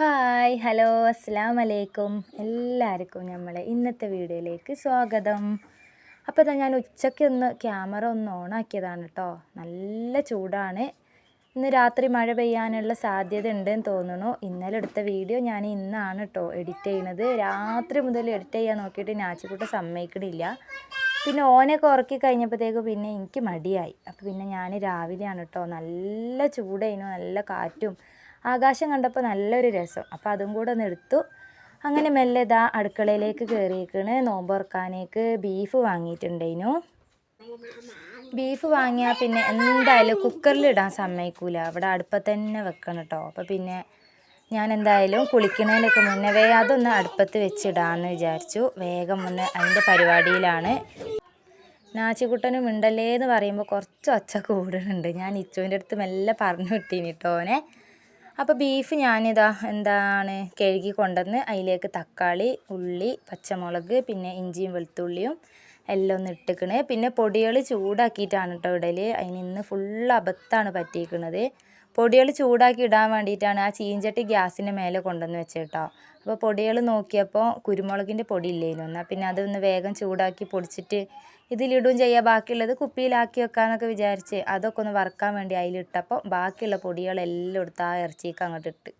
Hi hello അസ്സാം വലൈക്കും എല്ലാവർക്കും നമ്മൾ ഇന്നത്തെ വീഡിയോയിലേക്ക് സ്വാഗതം. അപ്പോൾ ഇതാ ഞാൻ ഉച്ചയ്ക്ക് ഒന്ന് ക്യാമറ ഒന്ന് ഓണാക്കിയതാണ് കേട്ടോ നല്ല ചൂടാണ്. ഇന്ന് രാത്രി മഴ പെയ്യാനുള്ള സാധ്യത ഉണ്ടെന്ന് തോന്നുന്നു. ഇന്നലെ എടുത്ത വീഡിയോ ഞാൻ ഇന്നാണ് കേട്ടോ എഡിറ്റ് ചെയ്യണത്. രാത്രി മുതൽ എഡിറ്റ് ചെയ്യാൻ നോക്കിയിട്ട് നാച്ചിക്കൂട്ട സമ്മതിക്കണില്ല. പിന്നെ ഓനൊക്കെ ഉറക്കി കഴിഞ്ഞപ്പോഴത്തേക്ക് പിന്നെ എനിക്ക് മടിയായി. അപ്പോൾ പിന്നെ ഞാൻ രാവിലെയാണ് കേട്ടോ നല്ല ചൂടായിരുന്നു നല്ല കാറ്റും ആകാശം കണ്ടപ്പോൾ നല്ലൊരു രസം. അപ്പോൾ അതും കൂടെ ഒന്ന് എടുത്തു. അങ്ങനെ മെല്ലെ ഇതാ അടുക്കളയിലേക്ക് കയറിയേക്കണ് നോമ്പുറക്കാനേക്ക് ബീഫ് വാങ്ങിയിട്ടുണ്ടായിരുന്നു ബീഫ് വാങ്ങിയാൽ പിന്നെ എന്തായാലും കുക്കറിൽ ഇടാൻ സമ്മതിക്കൂല. അവിടെ അടുപ്പത്ത് തന്നെ വെക്കണം കേട്ടോ അപ്പോൾ പിന്നെ ഞാൻ എന്തായാലും കുളിക്കുന്നതിനൊക്കെ മുന്നേ വേ അതൊന്ന് അടുപ്പത്ത് വെച്ചിടാമെന്ന് വിചാരിച്ചു. വേഗം ഒന്ന് അതിന്റെ പരിപാടിയിലാണ്. നാച്ചിക്കുട്ടനും ഉണ്ടല്ലേ എന്ന് പറയുമ്പോൾ കുറച്ച് ഒച്ച കൂടുന്നുണ്ട് ഞാൻ ഇച്ചുവിന്റെ അടുത്ത് മെല്ലെ പറഞ്ഞു വിട്ടീനി കേട്ടോനെ അപ്പോൾ ബീഫ് ഞാനിതാ എന്താണ് കഴുകി കൊണ്ടുവന്ന് അതിലേക്ക് തക്കാളി ഉള്ളി പച്ചമുളക് പിന്നെ ഇഞ്ചിയും വെളുത്തുള്ളിയും എല്ലാം ഒന്ന് ഇട്ടിക്കണ്. പിന്നെ പൊടികൾ ചൂടാക്കിയിട്ടാണ് കേട്ടോ ഇടൽ അതിന് ഇന്ന് ഫുൾ അബദ്ധമാണ് പറ്റിയിരിക്കുന്നത് പൊടികൾ ചൂടാക്കി ഇടാൻ വേണ്ടിയിട്ടാണ് ആ ചീഞ്ചട്ടി ഗ്യാസിന്റെ മേലെ കൊണ്ടുവന്ന് വെച്ചത് കേട്ടോ അപ്പോൾ പൊടികൾ നോക്കിയപ്പോൾ കുരുമുളകിന്റെ പൊടി ഇല്ലേനു എന്നാൽ പിന്നെ അതൊന്ന് വേഗം ചൂടാക്കി പൊടിച്ചിട്ട് ഇതിലിടും ചെയ്യുക ബാക്കിയുള്ളത് കുപ്പിയിലാക്കി വെക്കാമെന്നൊക്കെ വിചാരിച്ച് അതൊക്കെ ഒന്ന് വറുക്കാൻ വേണ്ടി അതിലിട്ടപ്പോൾ ബാക്കിയുള്ള പൊടികളെല്ലാം എടുത്ത് ആ ഇറച്ചിക്ക് അങ്ങോട്ട് ഇട്ട്.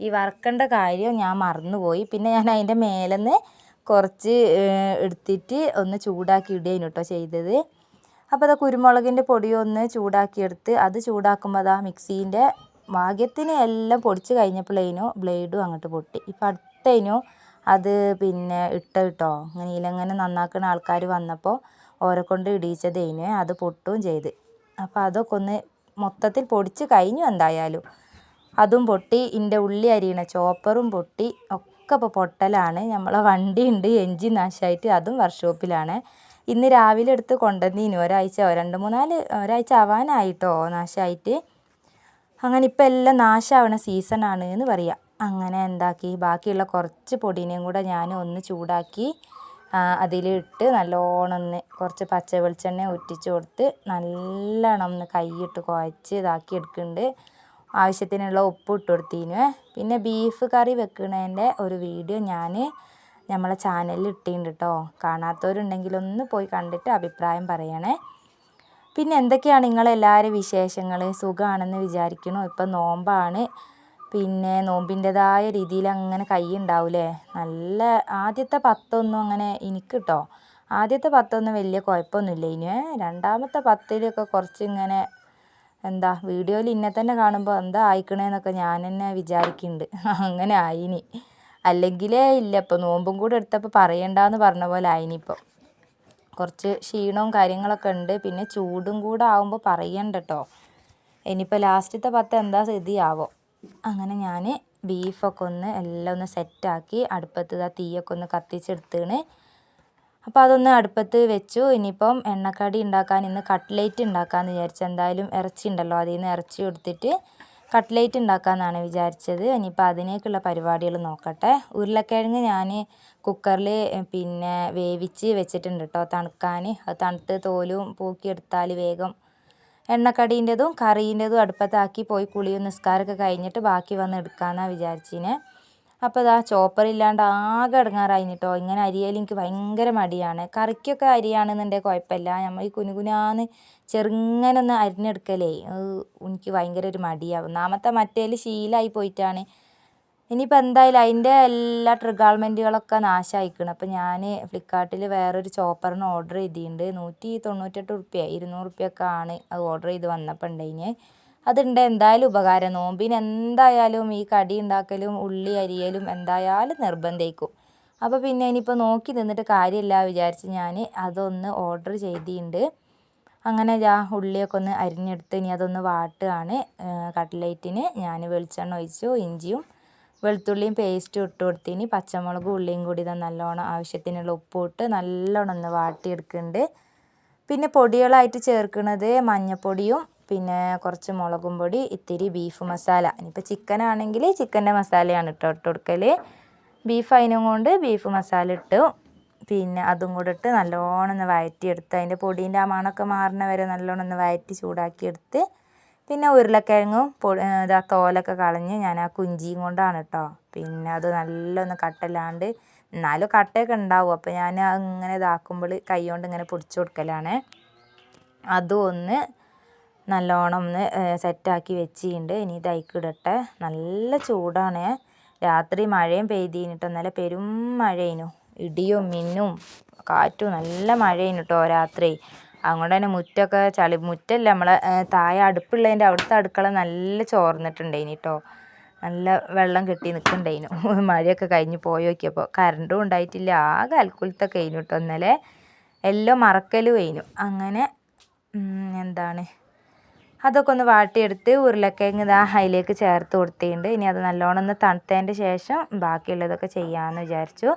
ഈ വറുക്കേണ്ട കാര്യം ഞാൻ മറന്നുപോയി. പിന്നെ ഞാൻ അതിന്റെ മേലെന്ന് കുറച്ച് എടുത്തിട്ട് ഒന്ന് ചൂടാക്കി ഇടുകയാണ് കേട്ടോ ചെയ്തത്. അപ്പോൾ അത് കുരുമുളകിന്റെ പൊടിയൊന്ന് ചൂടാക്കിയെടുത്ത് അത് ചൂടാക്കുമ്പോൾ അതാ മിക്സീന്റെ ഭാഗ്യത്തിന് എല്ലാം പൊടിച്ച് കഴിഞ്ഞപ്പോഴേനു ബ്ലേഡും അങ്ങോട്ട് പൊട്ടി. ഇപ്പം അടുത്തതിനു അത് പിന്നെ ഇട്ട കേട്ടോ അങ്ങനെ ഇലങ്ങനെ നന്നാക്കുന്ന ആൾക്കാർ വന്നപ്പോൾ ഓരെ കൊണ്ട് ഇടിയിച്ചതേനു അത് പൊട്ടുകയും ചെയ്ത്. അപ്പോൾ അതൊക്കെ ഒന്ന് മൊത്തത്തിൽ പൊടിച്ച് കഴിഞ്ഞു എന്തായാലും. അതും പൊട്ടി എന്റെ ഉള്ളി അരിയണ ചോപ്പറും പൊട്ടി ഒക്കെ ഇപ്പോൾ പൊട്ടലാണ്. നമ്മളെ വണ്ടി ഉണ്ട് എൻജിൻ നാശമായിട്ട് അതും വർക്ക്ഷോപ്പിലാണ്. ഇന്ന് രാവിലെ എടുത്ത് കൊണ്ടുവന്നീനു. ഒരാഴ്ച രണ്ട് മൂന്നാൽ ഒരാഴ്ച ആവാനായിട്ടോ നാശമായിട്ട് അങ്ങനെ ഇപ്പം എല്ലാം നാശമാവണ സീസണാണ് എന്ന് പറയാം. അങ്ങനെ എന്താക്കി ബാക്കിയുള്ള കുറച്ച് പൊടിനെയും കൂടെ ഞാൻ ഒന്ന് ചൂടാക്കി അതിലിട്ട് നല്ലോണം ഒന്ന് കുറച്ച് പച്ച വെളിച്ചെണ്ണ ഉറ്റിച്ച് കൊടുത്ത് നല്ലോണം ഒന്ന് കൈയിട്ട് കുഴച്ച് ഇതാക്കി എടുക്കുന്നുണ്ട് ആവശ്യത്തിനുള്ള ഉപ്പ് ഇട്ട് കൊടുത്തിനു. പിന്നെ ബീഫ് കറി വെക്കുന്നതിന്റെ ഒരു വീഡിയോ ഞാൻ നമ്മളെ ചാനലിൽ ഇട്ടിട്ടുണ്ട് കേട്ടോ കാണാത്തവരുണ്ടെങ്കിൽ ഒന്ന് പോയി കണ്ടിട്ട് അഭിപ്രായം പറയണേ. പിന്നെ എന്തൊക്കെയാണ് നിങ്ങളെല്ലാവരും വിശേഷങ്ങൾ സുഖമാണെന്ന് വിചാരിക്കണു ഇപ്പം നോമ്പാണ്. പിന്നെ നോമ്പിന്റെതായ രീതിയിൽ അങ്ങനെ കൈ ഉണ്ടാവില്ലേ നല്ല ആദ്യത്തെ പത്തൊന്നും അങ്ങനെ എനിക്ക് കേട്ടോ ആദ്യത്തെ പത്തൊന്നും വലിയ കുഴപ്പമൊന്നുമില്ല. ഇനി രണ്ടാമത്തെ പത്തിലൊക്കെ കുറച്ച് ഇങ്ങനെ എന്താ വീഡിയോയിൽ ഇന്നെ തന്നെ കാണുമ്പോൾ എന്താ ആയിക്കണേന്നൊക്കെ ഞാൻ തന്നെ വിചാരിക്കുന്നുണ്ട്. അങ്ങനെ ആയിനി. അല്ലെങ്കിലേ ഇല്ല. ഇപ്പോൾ നോമ്പും കൂടെ എടുത്തപ്പോൾ പറയണ്ടെന്ന് പറഞ്ഞ പോലെ ആയിനിപ്പോൾ കുറച്ച് ക്ഷീണവും കാര്യങ്ങളൊക്കെ ഉണ്ട്. പിന്നെ ചൂടും കൂടെ ആവുമ്പോൾ പറയണ്ട കേട്ടോ ഇനിയിപ്പോൾ ലാസ്റ്റത്തെ പത്ത് എന്താ സ്ഥിതിയാവോ? അങ്ങനെ ഞാൻ ബീഫൊക്കെ ഒന്ന് എല്ലാം ഒന്ന് സെറ്റാക്കി അടുപ്പത്ത് ആ തീയൊക്കെ ഒന്ന് കത്തിച്ചെടുത്തേണ്. അപ്പോൾ അതൊന്ന് അടുപ്പത്ത് വെച്ചു. ഇനിയിപ്പം എണ്ണക്കടി ഉണ്ടാക്കാൻ ഇന്ന് കട്ട്ലേറ്റ് ഉണ്ടാക്കാമെന്ന് വിചാരിച്ചു എന്തായാലും ഇറച്ചി ഉണ്ടല്ലോ അതിൽ നിന്ന് ഇറച്ചി എടുത്തിട്ട് കട്ട്ലേറ്റ് ഉണ്ടാക്കാമെന്നാണ് വിചാരിച്ചത്. ഇനിയിപ്പോൾ അതിനേക്കുള്ള പരിപാടികൾ നോക്കട്ടെ. ഉരുളക്കിഴങ്ങ് ഞാൻ കുക്കറിൽ പിന്നെ വേവിച്ച് വെച്ചിട്ടുണ്ട് കേട്ടോ തണുക്കാൻ അത് തണുത്ത് തോലും പൂക്കിയെടുത്താൽ വേഗം എണ്ണക്കടീന്റെതും കറീന്റെതും അടുപ്പത്താക്കി പോയി കുളിയും നിസ്കാരമൊക്കെ കഴിഞ്ഞിട്ട് ബാക്കി വന്ന് എടുക്കാമെന്നാണ് വിചാരിച്ചിനെ. അപ്പോൾ ഇതാ ചോപ്പർ ഇല്ലാണ്ട് ആകെ ഇടങ്ങാറായി കേട്ടോ ഇങ്ങനെ അരിയൽ എനിക്ക് ഭയങ്കര മടിയാണ്. കറിക്കൊക്കെ അരിയാണെന്നുണ്ടെങ്കിൽ കുഴപ്പമില്ല. നമ്മൾ ഈ കുനുകുനാന്ന് ചെറുങ്ങനെ ഒന്ന് അരിഞ്ഞെടുക്കലേ എനിക്ക് ഭയങ്കര ഒരു മടിയാവും ഒന്നാമത്തെ മറ്റേൽ ശീലമായി പോയിട്ടാണ്. ഇനിയിപ്പോൾ എന്തായാലും അതിന്റെ എല്ലാ ട്രിഗാൾമെന്റുകളൊക്കെ നാശമായിക്കണം അപ്പോൾ ഞാൻ ഫ്ലിപ്കാർട്ടിൽ വേറൊരു ചോപ്പറിന് ഓർഡർ ചെയ്തിട്ടുണ്ട്. നൂറ്റി തൊണ്ണൂറ്റെട്ട് റുപ്യ ഇരുന്നൂറ് റുപ്യൊക്കെ ആണ് അത് ഓർഡർ ചെയ്ത് വന്നപ്പോൾ ഉണ്ടായിന് അതുണ്ട് എന്തായാലും ഉപകാരം. നോമ്പിന് എന്തായാലും ഈ കടി ഉണ്ടാക്കലും ഉള്ളി അരിയലും എന്തായാലും നിർബന്ധിക്കും. അപ്പോൾ പിന്നെ ഇനിയിപ്പോൾ നോക്കി നിന്നിട്ട് കാര്യമില്ല വിചാരിച്ച് ഞാൻ അതൊന്ന് ഓർഡർ ചെയ്തിട്ടുണ്ട്. അങ്ങനെ ഞാൻ ഉള്ളിയൊക്കെ ഒന്ന് അരിഞ്ഞെടുത്ത് ഇനി അതൊന്ന് വാട്ടുകയാണ്. കട്ട്ലേറ്റിന് ഞാൻ വെളിച്ചെണ്ണ ഒഴിച്ചു ഇഞ്ചിയും വെളുത്തുള്ളിയും പേസ്റ്റും ഇട്ട് കൊടുത്തിന്. പച്ചമുളകും ഉള്ളിയും കൂടി ഇതാ നല്ലോണം ആവശ്യത്തിനുള്ള ഉപ്പും ഇട്ട് നല്ലോണം ഒന്ന് വാട്ടിയെടുക്കുന്നുണ്ട്. പിന്നെ പൊടികളായിട്ട് ചേർക്കുന്നത് മഞ്ഞൾപ്പൊടിയും പിന്നെ കുറച്ച് മുളകും പൊടി ഇത്തിരി ബീഫ് മസാല ഇനിയിപ്പോൾ ചിക്കൻ ആണെങ്കിൽ ചിക്കന്റെ മസാലയാണ് ഇട്ടോ ഇട്ട് കൊടുക്കൽ ബീഫ് അതിനും കൊണ്ട് ബീഫ് മസാല ഇട്ടു. പിന്നെ അതും കൂടെ ഇട്ട് നല്ലോണം ഒന്ന് വഴറ്റിയെടുത്ത് അതിന്റെ പൊടീന്റെ ആ മണമൊക്കെ മാറുന്ന വരെ നല്ലോണം ഒന്ന് വഴറ്റി ചൂടാക്കിയെടുത്ത് പിന്നെ ഉരുളക്കിഴങ്ങും പൊടി ഇതാ തോലൊക്കെ കളഞ്ഞ് ഞാൻ ആ കുഞ്ചിയും കൊണ്ടാണ് കേട്ടോ പിന്നെ അത് നല്ലൊന്ന് കട്ടല്ലാണ്ട് എന്നാലും കട്ടയൊക്കെ ഉണ്ടാവും. അപ്പോൾ ഞാൻ ഇങ്ങനെ ഇതാക്കുമ്പോൾ കൈ കൊണ്ട് ഇങ്ങനെ പൊടിച്ചു കൊടുക്കലാണ്. അതും ഒന്ന് നല്ലോണം ഒന്ന് സെറ്റാക്കി വെച്ചിട്ടുണ്ട്. ഇനി ഇതൈക്കിടട്ടെ നല്ല ചൂടാണ്. രാത്രി മഴയും പെയ്തിട്ടോ നല്ല പെരും മഴയേനു ഇടിയും മിന്നും കാറ്റും നല്ല മഴയേനു കേട്ടോ രാത്രി. അങ്ങോട്ട് തന്നെ മുറ്റമൊക്കെ ചളി മുറ്റല്ല നമ്മളെ താഴെ അടുപ്പുള്ളതിന്റെ അവിടുത്തെ അടുക്കള നല്ല ചോർന്നിട്ടുണ്ടായിനി കേട്ടോ നല്ല വെള്ളം കെട്ടി നിൽക്കണ്ടേനു മഴയൊക്കെ കഴിഞ്ഞ് പോയി നോക്കിയപ്പോൾ കറണ്ടും ഉണ്ടായിട്ടില്ല. ആകെ അൽക്കുലത്തൊക്കെ കഴിഞ്ഞു കേട്ടോ ഇന്നലെ. എല്ലാം മറക്കലും കഴിഞ്ഞു അങ്ങനെ എന്താണ്? അതൊക്കെ ഒന്ന് വാട്ടിയെടുത്ത് ഉരുളക്കിഴങ്ങ് ഇതാ അതിലേക്ക് ചേർത്ത് കൊടുത്തിട്ടുണ്ട്. ഇനി അത് നല്ലോണം ഒന്ന് തണുത്തതിന്റെ ശേഷം ബാക്കിയുള്ളതൊക്കെ ചെയ്യാമെന്ന് വിചാരിച്ചു.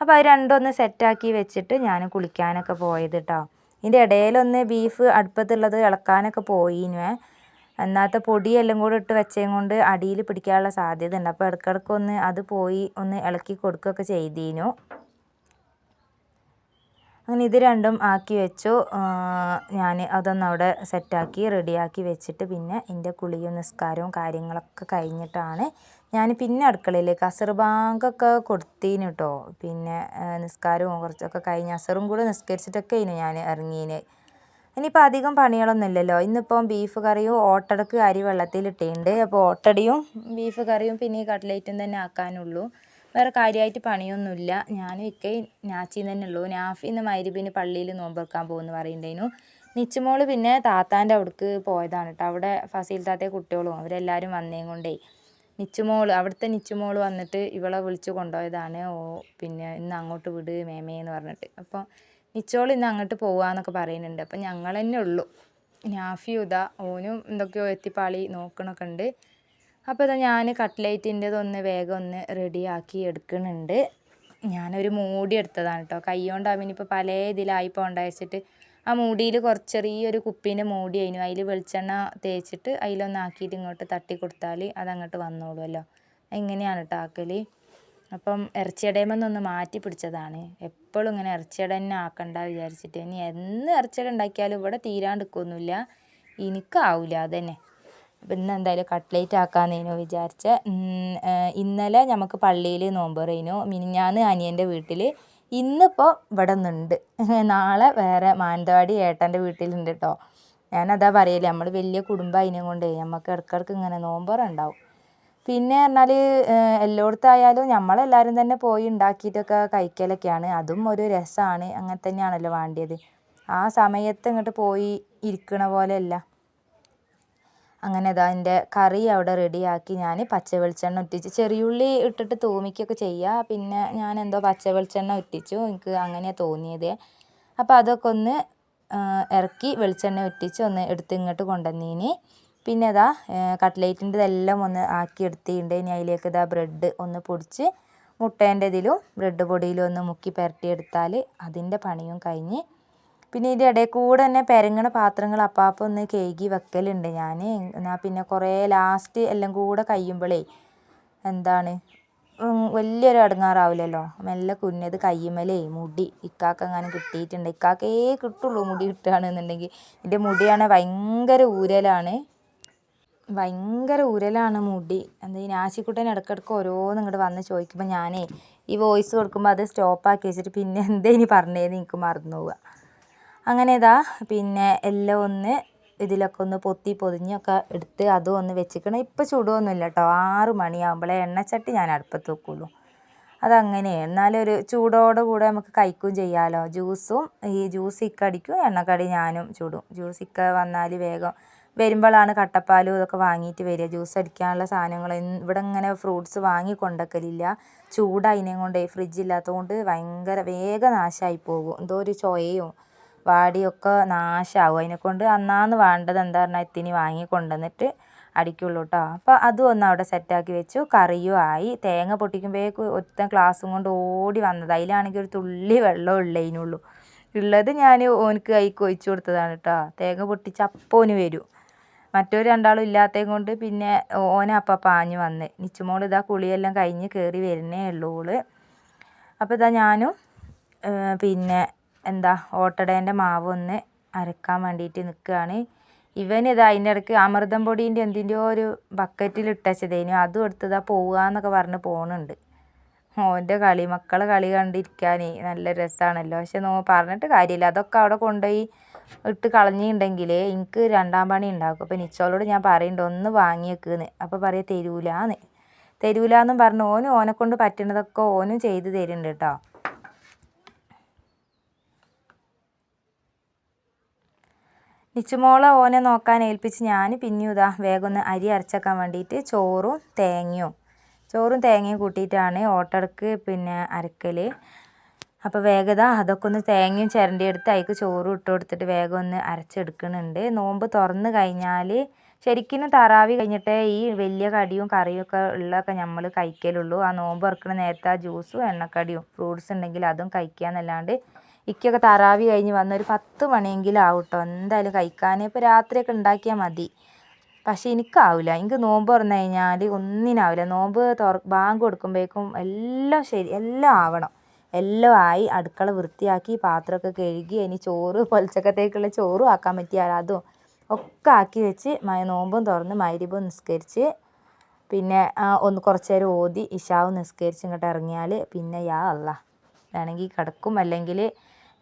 അപ്പോൾ അത് രണ്ടൊന്ന് സെറ്റാക്കി വെച്ചിട്ട് ഞാൻ കുളിക്കാനൊക്കെ പോയത് കേട്ടോ ഇതിന്റെ ഇടയിലൊന്ന് ബീഫ് അടുപ്പത്തുള്ളത് ഇളക്കാനൊക്കെ പോയിനുവേ എന്നാത്ത പൊടിയെല്ലാം കൂടെ ഇട്ട് വെച്ചതും കൊണ്ട് അടിയിൽ പിടിക്കാനുള്ള സാധ്യത ഉണ്ട്. അപ്പോൾ ഇടയ്ക്കിടയ്ക്ക് ഒന്ന് അത് പോയി ഒന്ന് ഇളക്കി കൊടുക്കുകയൊക്കെ ചെയ്തീനു. അങ്ങനെ ഇത് രണ്ടും ആക്കി വെച്ചു. ഞാൻ അതൊന്ന് അവിടെ സെറ്റാക്കി റെഡിയാക്കി വെച്ചിട്ട് പിന്നെ എന്റെ കുളിയും നിസ്കാരവും കാര്യങ്ങളൊക്കെ കഴിഞ്ഞിട്ടാണ് ഞാൻ പിന്നെ അടുക്കളയിലേക്ക് അസർ ബാങ്കൊക്കെ കൊടുത്തീന് കേട്ടോ പിന്നെ നിസ്കാരവും കുറച്ചൊക്കെ കഴിഞ്ഞ് അസറും കൂടെ നിസ്കരിച്ചിട്ടൊക്കെ ഇനി ഞാൻ ഇറങ്ങീന്. ഇനിയിപ്പോൾ അധികം പണികളൊന്നും ഇല്ലല്ലോ. ഇന്നിപ്പം ബീഫ് കറിയും ഓട്ടടക്ക് അരി വെള്ളത്തിലിട്ടിട്ടുണ്ട് അപ്പോൾ ഓട്ടടിയും ബീഫ് കറിയും പിന്നെ ഈ കട്ട്ലേറ്റും തന്നെ ആക്കാനുള്ളൂ. വേറെ കാര്യമായിട്ട് പണിയൊന്നുമില്ല. ഞാനും ഇക്കയും ഞാച്ചി തന്നെ ഉള്ളൂ. നാഫി ഇന്ന് മൈരിബിന് പള്ളിയിൽ നോമ്പെടുക്കാൻ പോകുമെന്ന് പറയുന്നുണ്ടായിരുന്നു. നിച്ചുമോൾ പിന്നെ താത്താന്റെ അവിടേക്ക് പോയതാണ് കേട്ടോ. അവിടെ ഫസീൽ താത്തയെ കുട്ടികളും അവരെല്ലാവരും വന്നേം കൊണ്ടേ. നിച്ചുമോൾ അവിടുത്തെ നിച്ചുമോൾ വന്നിട്ട് ഇവളെ വിളിച്ചു കൊണ്ടുപോയതാണ്. ഓ പിന്നെ ഇന്ന് അങ്ങോട്ട് വിട് മേമേ എന്ന് പറഞ്ഞിട്ട്. അപ്പോൾ നിച്ചോൾ ഇന്ന് അങ്ങോട്ട് പോകാമെന്നൊക്കെ പറയുന്നുണ്ട്. അപ്പം ഞങ്ങൾ തന്നെ ഉള്ളൂ. നാഫി ഓനും എന്തൊക്കെയോ എത്തിപ്പാളി നോക്കണൊക്കെ ഉണ്ട്. അപ്പോൾ ഇതാ ഞാൻ കട്ട്ലേറ്റിന്റെതൊന്ന് വേഗം ഒന്ന് റെഡിയാക്കി എടുക്കുന്നുണ്ട് ഞാനൊരു മൂടി എടുത്തതാണ് കേട്ടോ കൈ കൊണ്ടാകുമ്പോൾ ഇനിയിപ്പോൾ പല ഇതിലായി പോകണ്ട ആ മൂടിയിൽ കുറച്ച് ചെറിയൊരു കുപ്പീന്റെ മൂടി അതിന് അതിൽ വെളിച്ചെണ്ണ തേച്ചിട്ട് അതിലൊന്നാക്കിയിട്ട് ഇങ്ങോട്ട് തട്ടി കൊടുത്താൽ അതങ്ങോട്ട് വന്നോളുമല്ലോ ഇങ്ങനെയാണ് കേട്ടോ ആക്കൽ അപ്പം ഇറച്ചിയടയുമെന്നൊന്ന് മാറ്റി പിടിച്ചതാണ്. എപ്പോഴും ഇങ്ങനെ ഇറച്ചിയട തന്നെ ആക്കണ്ട വിചാരിച്ചിട്ട്. ഇനി എന്ന് ഇറച്ചിയട ഉണ്ടാക്കിയാലും ഇവിടെ തീരാണ്ടിരിക്കൊന്നുമില്ല എനിക്കാവില്ല അതന്നെ. അപ്പം ഇന്ന് എന്തായാലും കട്ട്ലേറ്റ് ആക്കാമെന്നേനു വിചാരിച്ച. ഇന്നലെ നമുക്ക് പള്ളിയിൽ നോമ്പ് പറയുന്നു മിനിഞ്ഞാന്ന് അനിയന്റെ വീട്ടിൽ ഇന്നിപ്പോൾ ഇവിടെ നിന്നുണ്ട് നാളെ വേറെ മാനന്തവാടി ഏട്ടന്റെ വീട്ടിലുണ്ട് കേട്ടോ ഞാനതാ പറയല്ലേ നമ്മൾ വലിയ കുടുംബം അതിനെ കൊണ്ട് നമുക്ക് ഇടക്കിടക്ക് ഇങ്ങനെ നോമ്പറ ഉണ്ടാവും പിന്നെ പറഞ്ഞാൽ എല്ലായിടത്തായാലും നമ്മളെല്ലാവരും തന്നെ പോയി ഉണ്ടാക്കിയിട്ടൊക്കെ കഴിക്കലൊക്കെയാണ്. അതും ഒരു രസമാണ് അങ്ങനെ തന്നെയാണല്ലോ വേണ്ടിയത്. ആ സമയത്ത് ഇങ്ങോട്ട് പോയി ഇരിക്കണ പോലെയല്ല. അങ്ങനെ ഇതാ എന്റെ കറി അവിടെ റെഡിയാക്കി ഞാൻ പച്ച വെളിച്ചെണ്ണ ഉറ്റിച്ച് ചെറിയുള്ളി ഇട്ടിട്ട് തൂമിക്കൊക്കെ ചെയ്യുക പിന്നെ ഞാൻ എന്തോ പച്ച വെളിച്ചെണ്ണ ഉറ്റിച്ചു. എനിക്ക് അങ്ങനെ തോന്നിയത്. അപ്പോൾ അതൊക്കെ ഒന്ന് ഇറക്കി വെളിച്ചെണ്ണ ഉറ്റിച്ച് ഒന്ന് എടുത്ത് ഇങ്ങോട്ട് കൊണ്ടുവന്നീനി. പിന്നെ ഇതാ കട്ട്ലേറ്റിന്റെ ഇതെല്ലാം ഒന്ന് ആക്കി എടുത്തിട്ടുണ്ട്. ഇനി അതിലേക്ക് ഇതാ ബ്രെഡ് ഒന്ന് പൊടിച്ച് മുട്ടേന്റെ ഇതിലും ബ്രെഡ് പൊടിയിലും ഒന്ന് മുക്കി പുരട്ടിയെടുത്താൽ അതിന്റെ പണിയും കഴിഞ്ഞ് പിന്നെ ഇതിന്റെ ഇടയിൽ കൂടെ തന്നെ പെരങ്ങണ പാത്രങ്ങൾ അപ്പാപ്പം ഒന്ന് കഴുകി വെക്കലുണ്ട് ഞാൻ എന്നാൽ പിന്നെ കുറേ ലാസ്റ്റ് എല്ലാം കൂടെ കഴിയുമ്പോഴേ എന്താണ് വലിയൊരു അടങ്ങാറാവില്ലല്ലോ. മെല്ലെ കുഞ്ഞത് കയ്യുമ്മലേ മുടി ഇക്കാക്ക അങ്ങനെ കിട്ടിയിട്ടുണ്ട്. ഇക്കാക്കേ കിട്ടുള്ളൂ മുടി കിട്ടുകയാണെന്നുണ്ടെങ്കിൽ. എന്റെ മുടിയാണ് ഭയങ്കര ഊരലാണ്. ഭയങ്കര ഊരലാണ് മുടി. എന്താ ഈ നാശിക്കുട്ടൻ ഇടയ്ക്കിടയ്ക്ക് ഓരോന്നും ഇങ്ങോട്ട് വന്ന് ചോദിക്കുമ്പോൾ ഞാനേ ഈ വോയിസ് കൊടുക്കുമ്പോൾ അത് സ്റ്റോപ്പാക്കി വെച്ചിട്ട് പിന്നെ എന്താ ഇനി പറഞ്ഞതെന്ന് എനിക്ക് മറന്നു പോവുക അങ്ങനെ ഇതാ പിന്നെ എല്ലാം ഒന്ന് ഇതിലൊക്കെ ഒന്ന് പൊത്തി പൊതിഞ്ഞൊക്കെ എടുത്ത് അതും ഒന്ന് വെച്ചിക്കണം. ഇപ്പം ചുടുമൊന്നുമില്ല കേട്ടോ ആറ് മണിയാകുമ്പോഴേ എണ്ണച്ചട്ടി ഞാൻ അടുപ്പത്ത് വെക്കുള്ളൂ. അതങ്ങനെ. എന്നാലൊരു ചൂടോടെ കൂടെ നമുക്ക് കഴിക്കുകയും ചെയ്യാമല്ലോ ജ്യൂസും ഈ ജ്യൂസ് ഇക്ക അടിക്കും എണ്ണക്കടി ഞാനും ചൂടും. ജ്യൂസ് ഇക്ക വന്നാൽ വേഗം വരുമ്പോഴാണ് കട്ടപ്പാലും ഇതൊക്കെ വാങ്ങിയിട്ട് വരിക. ജ്യൂസ് അടിക്കാനുള്ള സാധനങ്ങൾ ഇവിടെ ഇങ്ങനെ ഫ്രൂട്ട്സ് വാങ്ങി കൊണ്ടുവയ്ക്കലില്ല ചൂടായതിനെയും കൊണ്ട് ഫ്രിഡ്ജില്ലാത്തതുകൊണ്ട് ഭയങ്കര വേഗം നാശമായി പോകും. എന്തോ ഒരു ചൊയയും വാടിയൊക്കെ നാശമാവും അതിനെക്കൊണ്ട് അന്നാന്ന് വേണ്ടത് എന്താ പറഞ്ഞാൽ ഇത്തിനി വാങ്ങി കൊണ്ടുവന്നിട്ട് അടിക്കുള്ളൂ കേട്ടോ അപ്പോൾ അതും ഒന്ന് അവിടെ സെറ്റാക്കി വെച്ചു. കറിയും ആയി. തേങ്ങ പൊട്ടിക്കുമ്പോഴേക്ക് ഒറ്റ ഗ്ലാസ്സും കൊണ്ട് ഓടി വന്നത്. അതിലാണെങ്കിൽ ഒരു തുള്ളി വെള്ളം ഉള്ളതിനുള്ളൂ ഉള്ളത് ഞാൻ ഓനക്ക് കൈക്ക് ഒഴിച്ചു കൊടുത്തതാണ് കേട്ടോ തേങ്ങ പൊട്ടിച്ച് അപ്പോൾ ഓന് വരും. മറ്റൊരു രണ്ടാളും ഇല്ലാത്തത് കൊണ്ട് പിന്നെ ഓന അപ്പം പാഞ്ഞ് വന്ന്. നിച്ചുമോൾ ഇതാ കുളിയെല്ലാം കഴിഞ്ഞ് കയറി വരുന്നേ ഉള്ളൂ അപ്പോൾ ഇതാ ഞാനും പിന്നെ എന്താ ഓട്ടടേന്റെ മാവ് ഒന്ന് അരക്കാൻ വേണ്ടിയിട്ട് നിൽക്കുകയാണ് ഇവൻ ഇത് അതിന്റെ ഇടയ്ക്ക് അമൃതം പൊടീന്റെ എന്തിന്റെയോ ഒരു ബക്കറ്റിൽ ഇട്ടച്ചതേനു അതും എടുത്തതാ പോവുക എന്നൊക്കെ പറഞ്ഞ് പോകുന്നുണ്ട് ഓന്റെ കളി മക്കളെ കളി കണ്ടിരിക്കാൻ നല്ല രസമാണല്ലോ പക്ഷെ നോ പറഞ്ഞിട്ട് കാര്യമില്ല. അതൊക്കെ അവിടെ കൊണ്ടുപോയി ഇട്ട് കളഞ്ഞിട്ടുണ്ടെങ്കിൽ എനിക്ക് രണ്ടാം പണി ഉണ്ടാക്കും. അപ്പോൾ നിച്ചോളോട് ഞാൻ പറയുന്നുണ്ട് ഒന്ന് വാങ്ങി വെക്കുന്ന് അപ്പോൾ പറയാം തരൂലാന്ന്. തരൂലാന്നും പറഞ്ഞു ഓനും ഓനെ കൊണ്ട് പറ്റുന്നതൊക്കെ ഓനും ചെയ്ത് തരുന്നുണ്ട് കേട്ടോ. നിച്ചുമോളെ ഓനെ നോക്കാൻ ഏൽപ്പിച്ച് ഞാൻ പിന്നെയും ഇതാ വേഗം ഒന്ന് അരി അരച്ചേക്കാൻ വേണ്ടിയിട്ട് ചോറും തേങ്ങയും ചോറും തേങ്ങയും കൂട്ടിയിട്ടാണ് ഓട്ടടക്ക് പിന്നെ അരക്കൽ അപ്പോൾ വേഗത അതൊക്കെ ഒന്ന് തേങ്ങയും ചിരണ്ടി എടുത്ത് അതിക്ക് ചോറും ഇട്ട് കൊടുത്തിട്ട് വേഗം ഒന്ന് അരച്ചെടുക്കുന്നുണ്ട്. നോമ്പ് തുറന്ന് കഴിഞ്ഞാൽ ശരിക്കും തറാവി കഴിഞ്ഞിട്ടേ ഈ വലിയ കടിയും കറിയും ഒക്കെ ഉള്ളതൊക്കെ നമ്മൾ കഴിക്കലുള്ളൂ. ആ നോമ്പ് തുറക്കുന്ന നേരത്തെ ആ ജ്യൂസും എണ്ണക്കടിയും ഫ്രൂട്ട്സ് ഉണ്ടെങ്കിൽ അതും കഴിക്കുക എന്നല്ലാണ്ട് ഇക്കൊക്കെ തറാവി കഴിഞ്ഞ് വന്ന ഒരു പത്ത് മണിയെങ്കിലും ആവട്ടോ. എന്തായാലും കഴിക്കാൻ ഇപ്പോൾ രാത്രിയൊക്കെ ഉണ്ടാക്കിയാൽ മതി. പക്ഷേ എനിക്കാവില്ല എനിക്ക് നോമ്പ് തുറന്നു കഴിഞ്ഞാൽ ഒന്നിനാവില്ല നോമ്പ് തുറ ബാങ്ക് കൊടുക്കുമ്പോഴേക്കും എല്ലാം ശരി എല്ലാം ആവണം. എല്ലാം ആയി അടുക്കള വൃത്തിയാക്കി പാത്രമൊക്കെ കഴുകി ഇനി ചോറ് പൊലച്ചക്കത്തേക്കുള്ള ചോറും ആക്കാൻ പറ്റിയാൽ അതും ഒക്കെ ആക്കി വെച്ച് നോമ്പും തുറന്ന് മൈരിബും നിസ്കരിച്ച് പിന്നെ ഒന്ന് കുറച്ച് നേരം ഓതി ഇഷാവും നിസ്കരിച്ച് ഇങ്ങോട്ട് ഇറങ്ങിയാൽ പിന്നെ യാ അല്ല വേണമെങ്കിൽ കിടക്കും. അല്ലെങ്കിൽ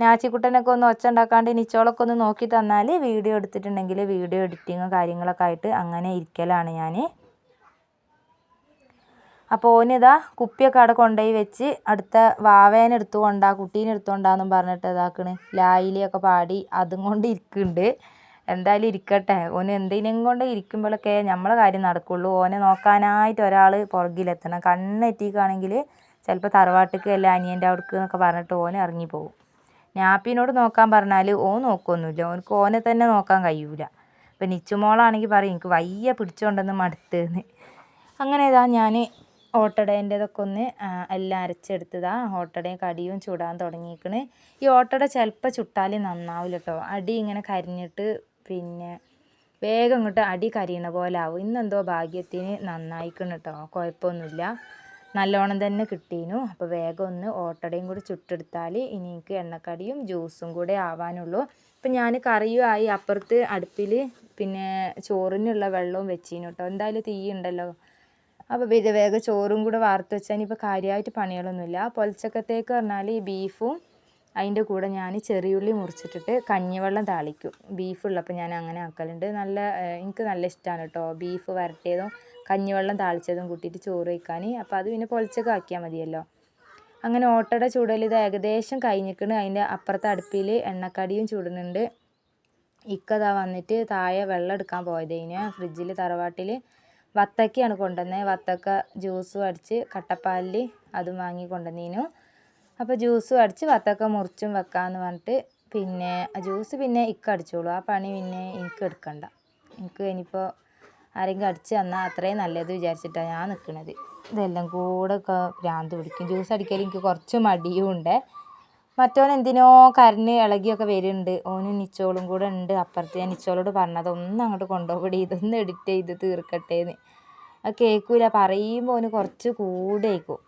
നാച്ചിക്കുട്ടനൊക്കെ ഒന്ന് ഒച്ച ഉണ്ടാക്കാണ്ട് നിച്ചോളൊക്കെ ഒന്ന് നോക്കി തന്നാൽ വീഡിയോ എടുത്തിട്ടുണ്ടെങ്കിൽ വീഡിയോ എഡിറ്റിങ്ങും കാര്യങ്ങളൊക്കെ ആയിട്ട് അങ്ങനെ ഇരിക്കലാണ് ഞാൻ. അപ്പോൾ ഓനിതാ കുപ്പിയൊക്കെ അവിടെ കൊണ്ടുപോയി വെച്ച് അടുത്ത വാവേനെ എടുത്തു കൊണ്ടാ കുട്ടീനെ എടുത്തുകൊണ്ടാന്നും പറഞ്ഞിട്ട് ഇതാക്കണ്. ലായിലിയൊക്കെ പാടി അതും കൊണ്ട് ഇരിക്കുന്നുണ്ട്. എന്തായാലും ഇരിക്കട്ടെ. ഓന് എന്തിനും കൊണ്ട് ഇരിക്കുമ്പോഴൊക്കെ നമ്മളെ കാര്യം നടക്കുള്ളൂ. ഓനെ നോക്കാനായിട്ട് ഒരാൾ പുറകിലെത്തണം. കണ്ണെത്തിക്കുകയാണെങ്കിൽ ചിലപ്പോൾ തറവാട്ടിക്ക് അല്ല അനിയന്റെ അവിടേക്ക് എന്നൊക്കെ പറഞ്ഞിട്ട് ഓനെ ഇറങ്ങിപ്പോവും ഞാപ്പിനോട് നോക്കാൻ പറഞ്ഞാൽ ഓൻ നോക്കൊന്നുമില്ല ഓനക്ക് ഓനെ തന്നെ നോക്കാൻ കഴിയൂല. ഇപ്പം നിച്ചുമോളാണെങ്കിൽ പറയും എനിക്ക് വയ്യ പിടിച്ചുകൊണ്ടെന്ന് മടുത്തെന്ന്. അങ്ങനെ ഇതാ ഞാൻ ഓട്ടടേന്റെതൊക്കെ ഒന്ന് എല്ലാം അരച്ചെടുത്തതാ. ഓട്ടടയും കടിയും ചുടാൻ തുടങ്ങിയിരിക്കണ് ഈ ഓട്ടട ചിലപ്പോൾ ചുട്ടാൽ നന്നാവില്ല കേട്ടോ അടി ഇങ്ങനെ കരിഞ്ഞിട്ട് പിന്നെ വേഗം ഇങ്ങോട്ട് അടി കരിയണ പോലെ ആവും. ഇന്നെന്തോ ഭാഗ്യത്തിന് നന്നായിക്കണം കേട്ടോ കുഴപ്പമൊന്നുമില്ല നല്ലോണം തന്നെ കിട്ടീനു. അപ്പോൾ വേഗം ഒന്ന് ഓട്ടടയും കൂടി ചുട്ടെടുത്താൽ ഇനി എനിക്ക് എണ്ണക്കടിയും ജ്യൂസും കൂടെ ആവാനുള്ളൂ. അപ്പം ഞാൻ കറിയും ആയി അപ്പുറത്ത് അടുപ്പിൽ പിന്നെ ചോറിനുള്ള വെള്ളവും വെച്ചിനു കേട്ടോ എന്തായാലും തീ ഉണ്ടല്ലോ അപ്പോൾ പിന്നെ വേഗം ചോറും കൂടെ വാർത്ത് വെച്ചാൽ ഇനിയിപ്പോൾ കാര്യമായിട്ട് പണികളൊന്നുമില്ല. പൊലച്ചക്കത്തേക്ക് പറഞ്ഞാൽ ഈ ബീഫും അതിന്റെ കൂടെ ഞാൻ ചെറിയുള്ളി മുറിച്ചിട്ടിട്ട് കഞ്ഞിവെള്ളം താളിക്കും. ബീഫുള്ളപ്പോൾ ഞാൻ അങ്ങനെ ആക്കലുണ്ട്. നല്ല എനിക്ക് നല്ല ഇഷ്ടമാണ് കേട്ടോ ബീഫ് വരട്ടിയതും കഞ്ഞിവെള്ളം താളിച്ചതും കൂട്ടിയിട്ട് ചോറ് വയ്ക്കാൻ അപ്പോൾ അത് പിന്നെ പൊളിച്ചൊക്കെ ആക്കിയാൽ മതിയല്ലോ. അങ്ങനെ ഓട്ടയുടെ ചൂടൽ ഇത് ഏകദേശം കഴിഞ്ഞിക്കണ് അതിന്റെ അപ്പുറത്തെ അടുപ്പിൽ എണ്ണക്കടിയും ചൂടുന്നുണ്ട്. ഇക്കതാ വന്നിട്ട് താഴെ വെള്ളം എടുക്കാൻ പോയത്. പോയതേന് ഫ്രിഡ്ജിൽ തറവാട്ടിൽ വത്തക്കയാണ് കൊണ്ടുവന്നത് വത്തക്ക ജ്യൂസും അടിച്ച് കട്ടപ്പാലിൽ അതും വാങ്ങി കൊണ്ടുവന്നീനു. അപ്പോൾ ജ്യൂസും അടിച്ച് വത്തക്ക മുറിച്ചും വെക്കാമെന്ന് പറഞ്ഞിട്ട് പിന്നെ ജ്യൂസ് പിന്നെ ഇക്ക അടിച്ചോളൂ. ആ പണി പിന്നെ എനിക്ക് എടുക്കണ്ട. എനിക്ക് ഇനിയിപ്പോൾ ആരെങ്കിലും അടിച്ച് തന്നാൽ അത്രയും നല്ലത് വിചാരിച്ചിട്ടാണ് ഞാൻ നിൽക്കുന്നത് ഇതെല്ലാം കൂടെ ഒക്കെ ഭ്രാന്ത് പിടിക്കും. ജ്യൂസ് അടിക്കാൻ എനിക്ക് കുറച്ച് മടിയും ഉണ്ട്. മറ്റോൻ എന്തിനോ കരഞ്ഞ് ഇളകിയൊക്കെ വരുന്നുണ്ട് ഓനും നിച്ചോളും കൂടെ ഉണ്ട്. അപ്പുറത്ത് ഞാൻ നിച്ചോളോട് പറഞ്ഞത് ഒന്ന് അങ്ങോട്ട് കൊണ്ടുപോകടി ഇതൊന്ന് എഡിറ്റ് ചെയ്ത് തീർക്കട്ടെ എന്ന് അത് കേൾക്കൂല. പറയുമ്പോൾ ഓന് കുറച്ച് കൂടെ ആയിക്കും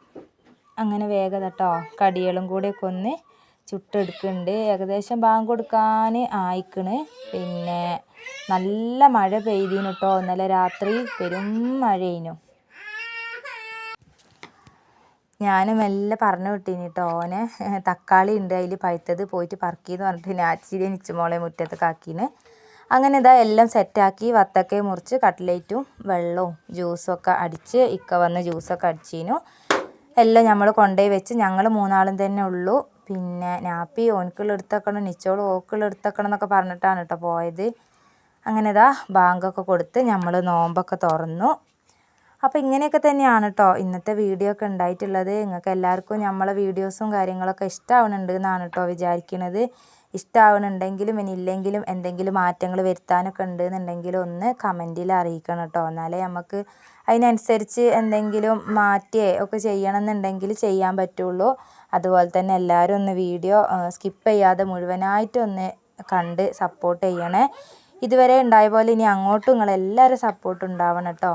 അങ്ങനെ വേഗം കേട്ടോ കടികളും കൂടെയൊക്കെ ഒന്ന് ചുട്ടെടുക്കുന്നുണ്ട്. ഏകദേശം ബാങ്ക് കൊടുക്കാൻ ആയിക്കണ്. പിന്നെ നല്ല മഴ പെയ്തിനു കേട്ടോ ഇന്നലെ രാത്രി പെരും മഴയിനു ഞാൻ മെല്ലെ പറഞ്ഞു വിട്ടീന് കേട്ടോ ഓനെ തക്കാളി ഉണ്ട് അതിൽ പഴുത്തത് പോയിട്ട് പറക്കിയെന്ന് പറഞ്ഞിട്ട് നാച്ചിരി നിച്ചുമോളെ മുറ്റത്തൊക്കെ ആക്കീന്. അങ്ങനെ ഇതാ എല്ലാം സെറ്റാക്കി വത്തക്കെ മുറിച്ച് കട്ട്ലേറ്റും വെള്ളവും ജ്യൂസും ഒക്കെ അടിച്ച് ഇക്ക വന്ന് ജ്യൂസൊക്കെ അടിച്ചീനു. എല്ലാം നമ്മൾ കൊണ്ടുപോയി വെച്ച് ഞങ്ങൾ മൂന്നാളും തന്നെ ഉള്ളൂ. പിന്നെ നാപ്പി ഓനക്കുള്ള എടുത്തേക്കണം നിച്ചോൾ ഓക്കുള്ള എടുത്തേക്കണം എന്നൊക്കെ പറഞ്ഞിട്ടാണ് കേട്ടോ പോയത്. അങ്ങനെ ഇതാ ബാങ്കൊക്കെ കൊടുത്ത് നമ്മൾ നോമ്പൊക്കെ തുറന്നു. അപ്പോൾ ഇങ്ങനെയൊക്കെ തന്നെയാണ് കേട്ടോ ഇന്നത്തെ വീഡിയോ ഒക്കെ ഉണ്ടായിട്ടുള്ളത്. നിങ്ങൾക്ക് എല്ലാവർക്കും നമ്മളെ വീഡിയോസും കാര്യങ്ങളൊക്കെ ഇഷ്ടമാവുന്നുണ്ട് എന്നാണ് കേട്ടോ വിചാരിക്കുന്നത് ഇഷ്ടമാവുന്നുണ്ടെങ്കിലും ഇനി ഇല്ലെങ്കിലും എന്തെങ്കിലും മാറ്റങ്ങൾ വരുത്താനൊക്കെ ഉണ്ട് എന്നുണ്ടെങ്കിൽ ഒന്ന് കമന്റിൽ അറിയിക്കണം കേട്ടോ എന്നാലേ നമുക്ക് അതിനനുസരിച്ച് എന്തെങ്കിലും മാറ്റിയേ ഒക്കെ ചെയ്യണമെന്നുണ്ടെങ്കിൽ ചെയ്യാൻ പറ്റുള്ളൂ. അതുപോലെ തന്നെ എല്ലാവരും ഒന്ന് വീഡിയോ സ്കിപ്പ് ചെയ്യാതെ മുഴുവനായിട്ടൊന്ന് കണ്ട് സപ്പോർട്ട് ചെയ്യണേ. ഇതുവരെ ഉണ്ടായ പോലെ ഇനി അങ്ങോട്ടും നിങ്ങളെല്ലാവരും സപ്പോർട്ട് ഉണ്ടാവണം കേട്ടോ.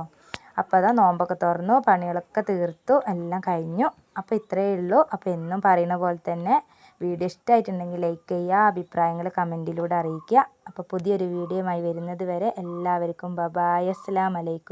അപ്പോൾ അതാ നോമ്പൊക്കെ തുറന്നു പണികളൊക്കെ തീർത്തു എല്ലാം കഴിഞ്ഞു. അപ്പോൾ ഇത്രയേ ഉള്ളൂ. അപ്പോൾ എന്നും പറയുന്ന പോലെ തന്നെ വീഡിയോ ഇഷ്ടമായിട്ടുണ്ടെങ്കിൽ ലൈക്ക് ചെയ്യുക അഭിപ്രായങ്ങൾ കമന്റിലൂടെ അറിയിക്കുക. അപ്പോൾ പുതിയൊരു വീഡിയോയുമായി വരുന്നത് വരെ എല്ലാവർക്കും ബബായ്. അസ്സലാമലൈക്കും